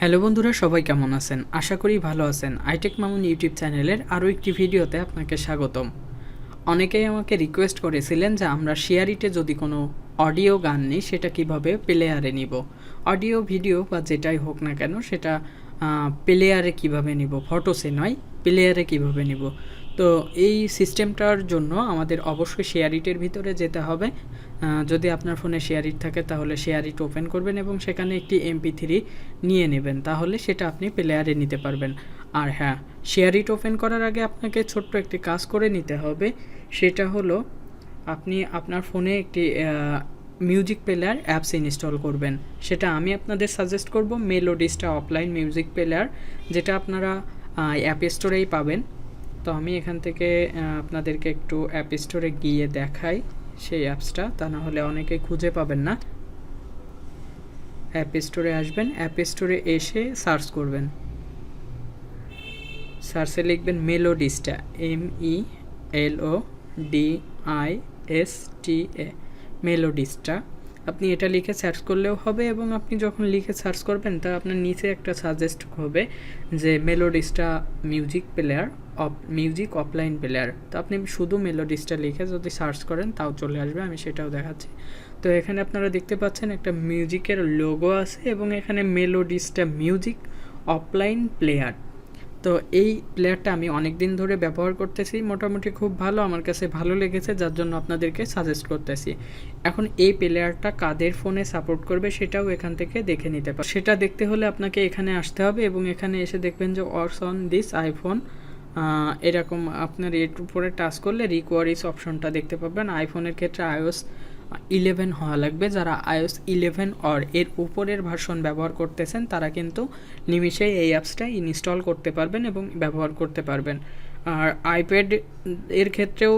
Hello বন্ধুরা, সবাই কেমন আছেন? আশা করি ভালো আছেন। আইটেক মামুন ইউটিউব চ্যানেলের আরও একটি ভিডিওতে আপনাকে স্বাগতম। অনেকেই আমাকে রিকোয়েস্ট করেছিলেন যে আমরা শেয়ারিটে যদি কোনো অডিও গান নিই, সেটা কীভাবে প্লেয়ারে নিব? অডিও ভিডিও বা যেটাই হোক না কেন, সেটা প্লেয়ারে কীভাবে নিব? ফটোসে নয় প্লেয়ারে কীভাবে নিব? তো এই সিস্টেমটার জন্য আমাদের অবশ্যই শেয়ারিটের ভিতরে যেতে হবে। যদি আপনার ফোনে শেয়ারিট থাকে তাহলে শেয়ারিট ওপেন করবেন এবং সেখানে একটি এমপি থ্রি নিয়ে নেবেন। তাহলে সেটা আপনি প্লেয়ারে নিতে পারবেন। আর হ্যাঁ শেয়ারিট ওপেন করার আগে আপনাকে ছোট্ট একটি কাজ করে নিতে হবে। সেটা হলো, আপনি আপনার ফোনে একটি মিউজিক প্লেয়ার অ্যাপস ইনস্টল করবেন। সেটা আমি আপনাদের সাজেস্ট করব। মেলোডিসটা অফলাইন মিউজিক প্লেয়ার যেটা আপনারা অ্যাপ স্টোরেই পাবেন। তো আমি এখান থেকে আপনাদেরকে একটু অ্যাপ স্টোরে গিয়ে দেখাই সেই অ্যাপসটা তা না হলে অনেকেই খুঁজে পাবেন না। অ্যাপ স্টোরে আসবেন অ্যাপ স্টোরে এসে সার্চ করবেন। সার্চে লিখবেন Melodista M E L O D I S T A Melodista আপনি এটা লিখে সার্চ করলেও হবে এবং আপনি যখন লিখে সার্চ করবেন, তা আপনার নিচে একটা সাজেস্ট হবে যে Melodista music player of music offline player তো আপনি শুধু মেলোডিসটা লিখে যদি সার্চ করেন, তাও চলে আসবে, আমি সেটাও দেখাচ্ছি। তো এখানে আপনারা দেখতে পাচ্ছেন একটা মিউজিকের লোগো আছে এবং এখানে মেলোডিসটা মিউজিক অফলাইন প্লেয়ার তো এই প্লেয়ারটা আমি অনেক দিন ধরে ব্যবহার করতেছি, মোটামুটি খুব ভালো, আমার কাছে ভালো লেগেছে, যার জন্য আপনাদেরকে সাজেস্ট করতেছি। এখন এই প্লেয়ারটা কাদের ফোনে সাপোর্ট করবে সেটাও এখান থেকে দেখে নিতে পারে। সেটা দেখতে হলে আপনাকে এখানে আসতে হবে এবং এখানে এসে দেখবেন যে অর্স অন দিস আইফোন এরকম আপনার এর উপরে টাচ করলে রিকোয়ারিস অপশনটা দেখতে পাবেন। আইফোনের ক্ষেত্রে আইওস ইলেভেন হওয়া লাগবে। যারা আইওস ইলেভেন অর এর উপরের ভার্সন ব্যবহার করতেছেন, তারা কিন্তু নিমিষেই এই অ্যাপসটা ইনস্টল করতে পারবেন এবং ব্যবহার করতে পারবেন। আর আইপ্যাড এর ক্ষেত্রেও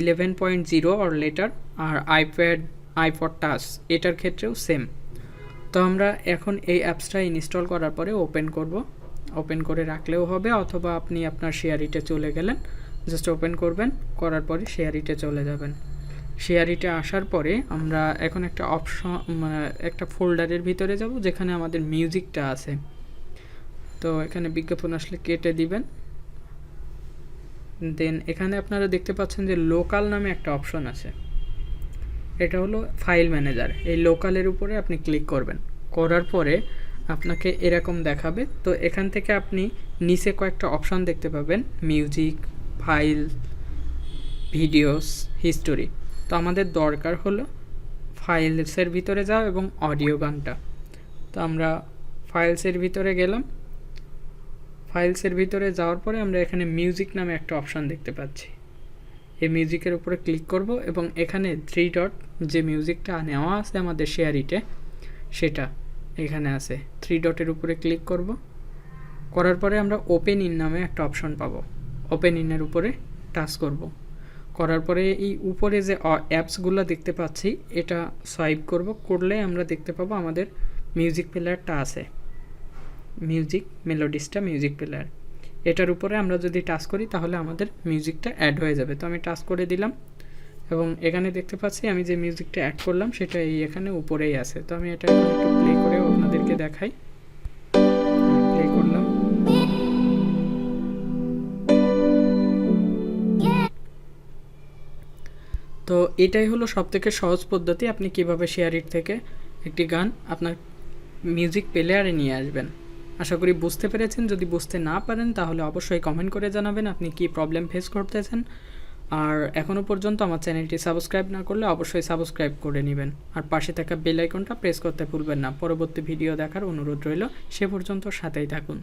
eleven point zero or later R iPad iPod touch এটার ক্ষেত্রেও সেম তো আমরা এখন এই অ্যাপসটা ইনস্টল করার পরে ওপেন করব। ওপেন করে রাখলেও হবে, অথবা আপনি আপনার শেয়ারিটে চলে গেলেন জাস্ট ওপেন করবেন, করার পরে শেয়ারিটে চলে যাবেন। শেয়ারিটে আসার পরে আমরা এখন একটা অপশন মানে একটা ফোল্ডারের ভিতরে যাব, যেখানে আমাদের মিউজিকটা আছে। তো এখানে বিজ্ঞাপন আসলে কেটে দিবেন। দেন এখানে আপনারা দেখতে পাচ্ছেন যে লোকাল নামে একটা অপশন আছে। এটা হলো ফাইল ম্যানেজার এই লোকালের উপরে আপনি ক্লিক করবেন। করার পরে আপনাকে এরকম দেখাবে। তো এখান থেকে আপনি নিচে কয়েকটা অপশন দেখতে পাবেন। মিউজিক ফাইল ভিডিওস হিস্টোরি তো আমাদের দরকার হলো ফাইলসের ভিতরে যাও এবং অডিও গানটা। তো আমরা ফাইলসের ভিতরে গেলাম। ফাইলসের ভিতরে যাওয়ার পরে আমরা এখানে মিউজিক নামে একটা অপশন দেখতে পাচ্ছি। এই মিউজিকের উপরে ক্লিক করব এবং এখানে থ্রি ডট যে মিউজিকটা নেওয়া আছে আমাদের শেয়ারিটে সেটা এখানে আছে। থ্রি ডটের উপরে ক্লিক করব। করার পরে আমরা ওপেন ইন নামে একটা অপশন পাবো। ওপেন ইনের উপরে টাচ করব। করার পরে এই উপরে যে অ্যাপসগুলো দেখতে পাচ্ছি, এটা সোয়াইপ করব। করলে আমরা দেখতে পাবো আমাদের মিউজিক প্লেয়ারটা আছে। মিউজিক মেলোডিসটা মিউজিক প্লেয়ার এটার উপরে আমরা যদি টাচ করি, তাহলে আমাদের মিউজিকটা অ্যাড হয়ে যাবে। তো আমি টাচ করে দিলাম এবং এখানে দেখতে পাচ্ছি আমি যে মিউজিকটা অ্যাড করলাম, সেটা এই এখানে উপরেই আছে। তো আমি এটা একটু প্লে করে আপনাদেরকে দেখাই। এটাই হলো সবথেকে সহজ পদ্ধতি আপনি কীভাবে শেয়ারিট থেকে একটি গান আপনার মিউজিক প্লেয়ারে নিয়ে আসবেন। আশা করি বুঝতে পেরেছেন। যদি বুঝতে না পারেন, তাহলে অবশ্যই কমেন্ট করে জানাবেন আপনি কি প্রবলেম ফেস করতেছেন। আর এখনও পর্যন্ত আমার চ্যানেলটি সাবস্ক্রাইব না করলে অবশ্যই সাবস্ক্রাইব করে নেবেন। আর পাশে থাকা বেল আইকনটা প্রেস করতে ভুলবেন না। পরবর্তী ভিডিও দেখার অনুরোধ রইল। সে পর্যন্ত সাথেই থাকুন।